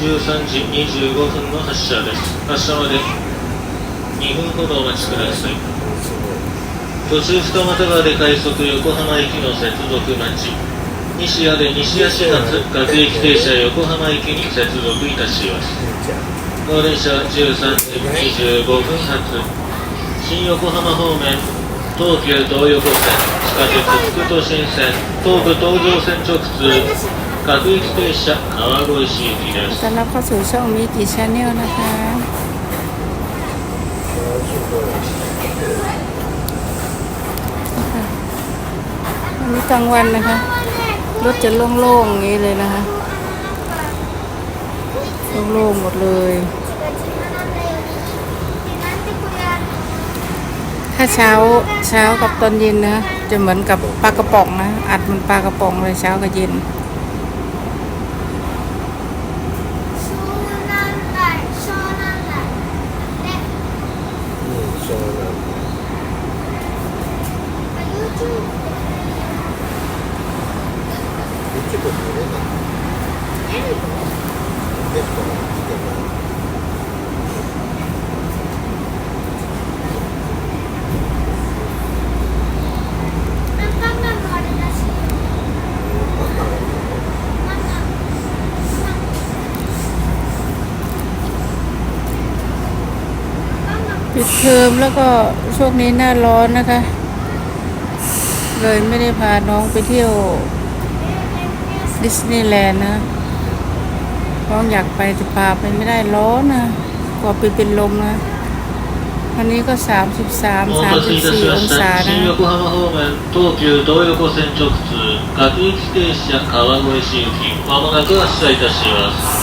13時25分の発車です。発車まで2分ほどお待ちください。途中二俣川で快速横浜駅の接続待ち。西谷で西足発各駅停車横浜駅に接続いたします。高電車13時25分発。新横浜方面東急東横線。地下鉄副都心線東武東上線直通各駅停車川越市行きです ต้อนรับเข้าสู่ช่องมิกิชาแนลนะคะวันนี้กลางวันนะคะ รถจะโล่งๆอย่างนี้เลยนะคะ โล่งๆหมดเลย เช้าเช้ากับตอนเย็นนะ จะเหมือนกับปลากระป๋องนะ อัดมันปลากระป๋องเลยเช้ากับเย็น เทอมแล้วก็ช่วงนี้หน้าร้อนนะคะ เลยไม่ได้พาน้องไปเที่ยวดิสนีย์แลนด์นะ น้องอยากไปแต่พาไปไม่ได้ร้อนนะกว่าไปเป็นลมนะวันนี้ก็ 33 お待たせいたし34องましたศานะ 新横浜方面東急東横線直通各駅停車川越市行きまもなく発車いたします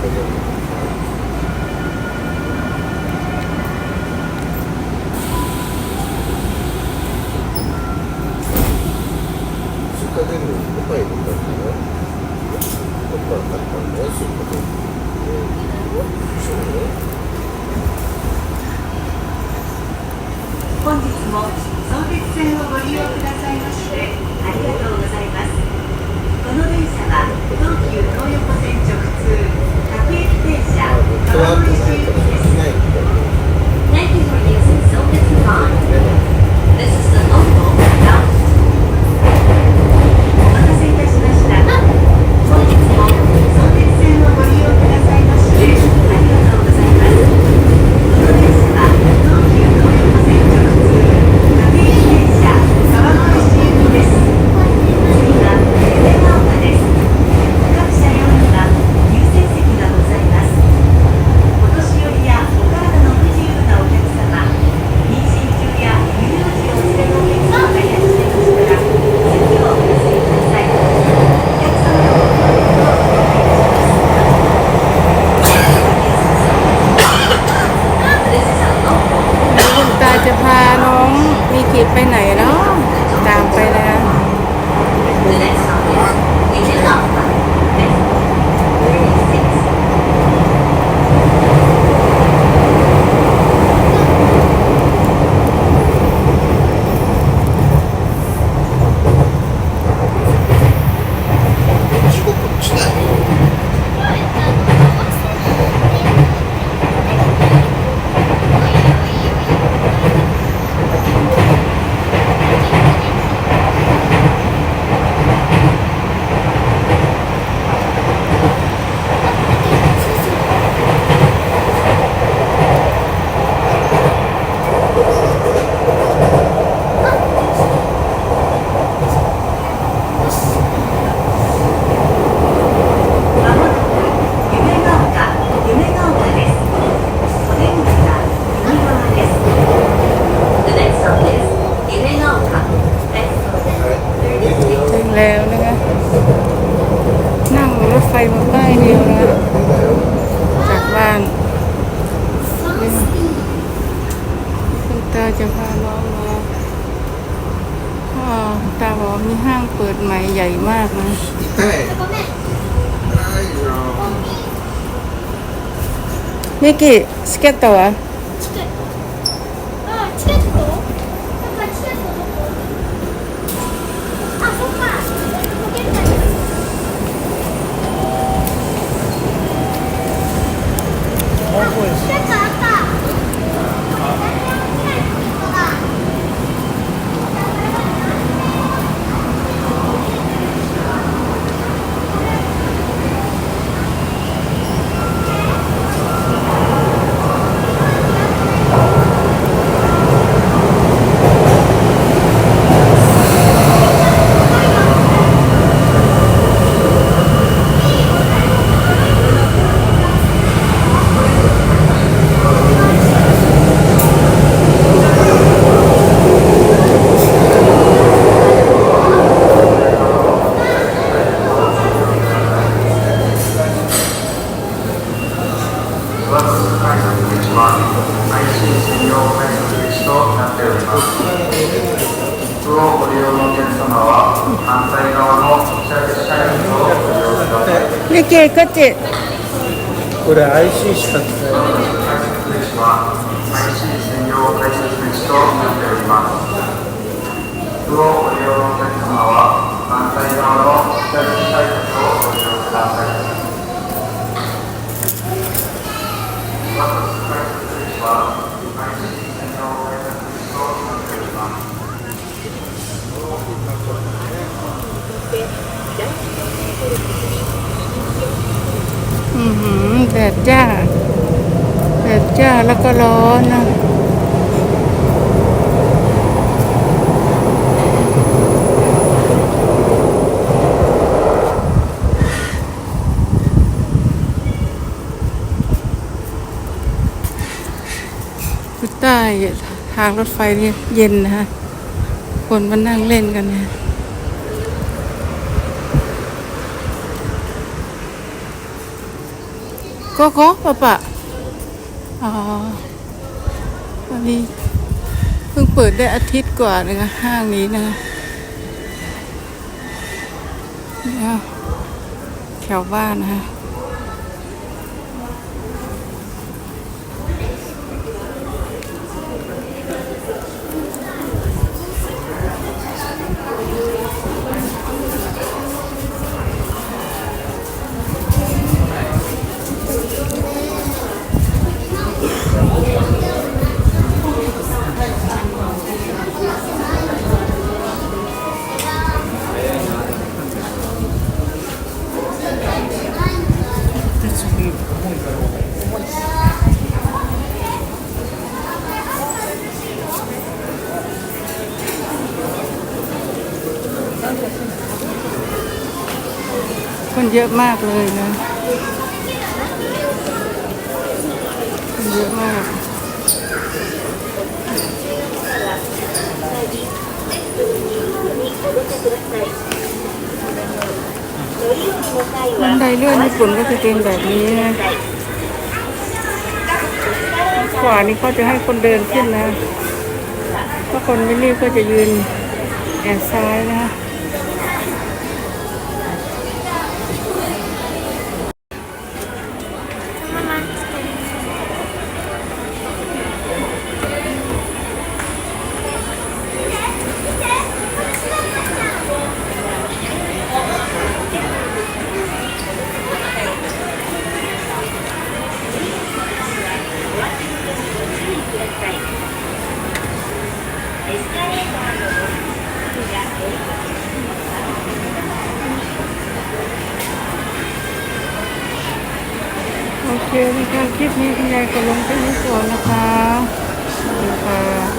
Obrigado. เปิดใหม่ใหญ่มากนะ นี่กี่สเก็ตตัว ります。切符をご利用のお客様は反対側の車車両をご利用ください。ミキこっちこれ IC しか使えない改札口は IC 専用改札口となっております。切符をご利用のお客様は反対側の左改 ดดจ้าแดดจ้าแล้วก็ร้อนนะใต้ทางรถไฟนี่เย็นนะฮะ คนมานั่งเล่นกันนะ ก็ก็ปะปะอ๋ออันนี้เพิ่งเปิดได้อาทิตย์กว่านะคะห้างนี้นะคะเนี่ยแถวบ้านนะคะ คนเยอะมากเลยนะคนเยอะมากบันไดเลื่อนญี่ปุ่นก็จะเป็นแบบนี้นะขวานี้เขาจะให้คนเดินขึ้นนะ ถ้าคนไม่รีบก็จะยืนแอนซ้ายนะ เคนะคะคลิปนี้คุณยายก็ลงแค่นี้ก่อนนะคะสวัสดีค่ะ